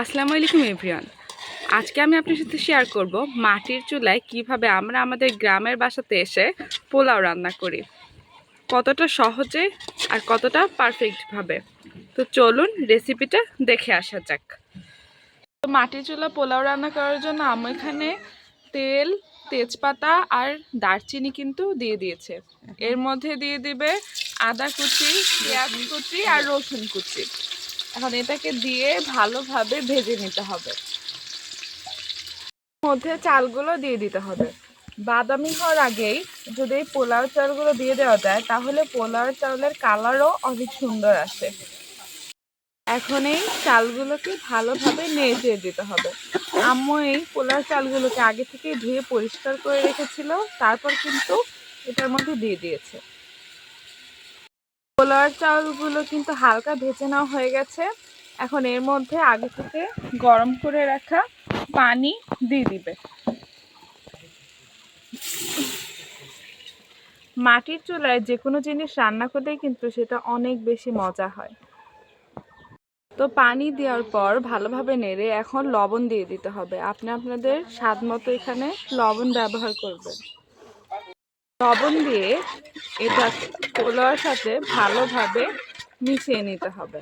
আসসালামু আলাইকুম, এভরিওয়ান। আজকে আমি আপনার সাথে শেয়ার করব মাটির চুলায় কীভাবে আমরা আমাদের গ্রামের বাসাতে এসে পোলাও রান্না করি। কতটা সহজে আর কতটা পারফেক্টভাবে তো চলুন রেসিপিটা দেখে আসা যাক। তো মাটির চুলা পোলাও রান্না করার জন্য আমি এখানে তেল, তেজপাতা আর দারচিনি কিন্তু দিয়ে দিয়েছে। এর মধ্যে দিয়ে দিবে আদা কুচি, পেঁয়াজ কুচি আর রসুন কুচি। এখন এটাকে দিয়ে ভালোভাবে ভেজে নিতে হবে। মধ্যে চালগুলো দিয়ে দিতে হবে। বাদামি হওয়ার আগেই যদি এই পোলাও চালগুলো দিয়ে দেওয়া যায়, তাহলে পোলাও চালের কালারও অনেক সুন্দর আসে। এখন এই চালগুলোকে ভালোভাবে নেড়ে দিতে হবে। আম্মু এই পোলাও চালগুলোকে আগে থেকে ধুয়ে পরিষ্কার করে রেখেছিল, তারপর কিন্তু এটার মধ্যে দিয়ে দিয়েছে। পোলাওয়ার চাউলগুলো কিন্তু হালকা ভেজে নেওয়া হয়ে গেছে। এখন এর মধ্যে আগে থেকে গরম করে রাখা পানি দিয়ে দিবে। মাটির চুলায় যে কোনো জিনিস রান্না করলেই কিন্তু সেটা অনেক বেশি মজা হয়। তো পানি দেওয়ার পর ভালোভাবে নেড়ে এখন লবণ দিয়ে দিতে হবে। আপনি আপনাদের স্বাদ মতো এখানে লবণ ব্যবহার করবেন। লবণ দিয়ে এটা পোলাওয়ার সাথে ভালোভাবে মিশিয়ে নিতে হবে।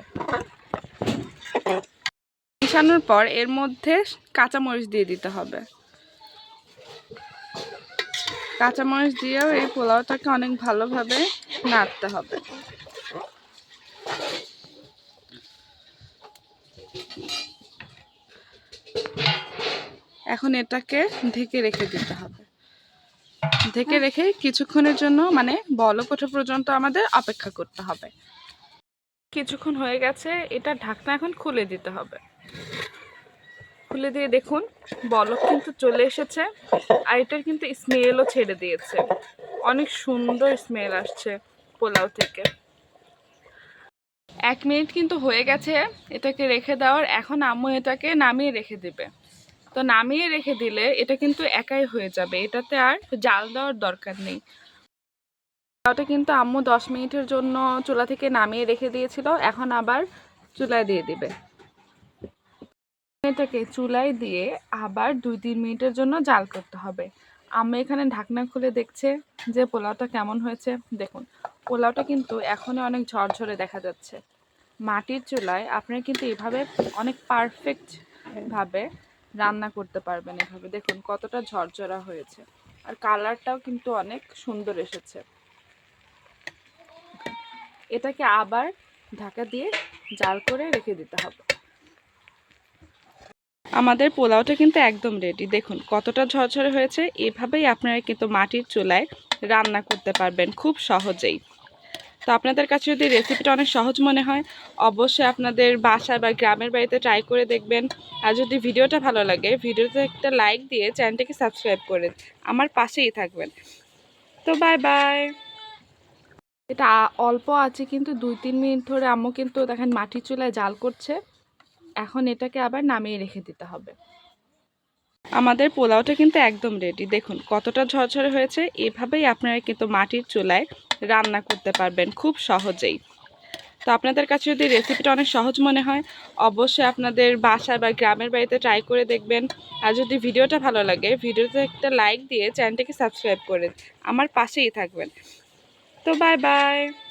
মিশানোর পর এর মধ্যে কাঁচামরিচ দিয়ে দিতে হবে। কাঁচামরিচ দিয়েও এই পোলাওটাকে অনেক ভালোভাবে নাড়তে হবে। এখন এটাকে ঢেকে রেখে দিতে হবে। ঢেকে রেখে কিছুক্ষণের জন্য মানে বলক ওঠা পর্যন্ত আমাদের অপেক্ষা করতে হবে। কিছুক্ষণ হয়ে গেছে, এটা ঢাকনা এখন খুলে দিতে হবে। খুলে দিয়ে দেখুন, বলক কিন্তু চলে এসেছে, আর এটার কিন্তু স্মেলও ছেড়ে দিয়েছে। অনেক সুন্দর স্মেল আসছে পোলাও থেকে। এক মিনিট কিন্তু হয়ে গেছে, এটাকে রেখে দেওয়ার। এখন আম্মু এটাকে নামিয়ে রেখে দেবে। তো নামিয়ে রেখে দিলে এটা কিন্তু একাই হয়ে যাবে। এটাতে আর জাল দেওয়ার দরকার নেই। ওটা কিন্তু আম্মু দশ মিনিটের জন্য চুলা থেকে নামিয়ে রেখে দিয়েছিল, এখন আবার চুলায় দিয়ে দিবে। এটাকে চুলায় দিয়ে আবার দুই তিন মিনিটের জন্য জাল করতে হবে। আমি এখানে ঢাকনা খুলে দেখছে যে পোলাওটা কেমন হয়েছে। দেখুন, পোলাওটা কিন্তু এখনই অনেক ঝরঝরে দেখা যাচ্ছে। মাটির চুলায় আপনারা কিন্তু এভাবে অনেক পারফেক্ট ভাবে রান্না করতে পারবেন এভাবে। দেখুন, কতটা ঝরঝরা হয়েছে। আর কালারটাও কিন্তু অনেক সুন্দর এসেছে। এটাকে আবার ঢাকা দিয়ে জাল করে রেখে দিতে হবে। আমাদের পোলাওটা কিন্তু একদম রেডি দেখুন, কতটা ঝরঝরে হয়েছে। এভাবেই আপনারা কিন্তু মাটির চুলায় রান্না করতে পারবেন খুব সহজেই। তো আপনাদের কাছে যদি রেসিপিটা অনেক সহজ মনে হয়, অবশ্যই আপনাদের বাসায় বা গ্রামের বাড়িতে ট্রাই করে দেখবেন। আর যদি ভিডিওটা ভালো লাগে, ভিডিওতে একটা লাইক দিয়ে চ্যানেলটাকে সাবস্ক্রাইব করে আমার পাশেই থাকবেন। তো বাই বাই এটা অল্প আছে কিন্তু দুই তিন মিনিট ধরে আম্মু কিন্তু দেখেন মাটির চুলায় জাল করছে। এখন এটাকে আবার নামিয়ে রেখে দিতে হবে। আমাদের পোলাওটা কিন্তু একদম রেডি দেখুন কতটা ঝরঝরে হয়েছে। এভাবেই আপনারা কিন্তু মাটির চুলায় রান্না করতে পারবেন খুব সহজেই। তো আপনাদের কাছে যদি রেসিপিটা অনেক সহজ মনে হয়, অবশ্যই আপনাদের বাসায় বা গ্রামের বাড়িতে ট্রাই করে দেখবেন। আর যদি ভিডিওটা ভালো লাগে, ভিডিওতে একটা লাইক দিয়ে চ্যানেলটাকে সাবস্ক্রাইব করে আমার পাশেই থাকবেন। তো বাই বাই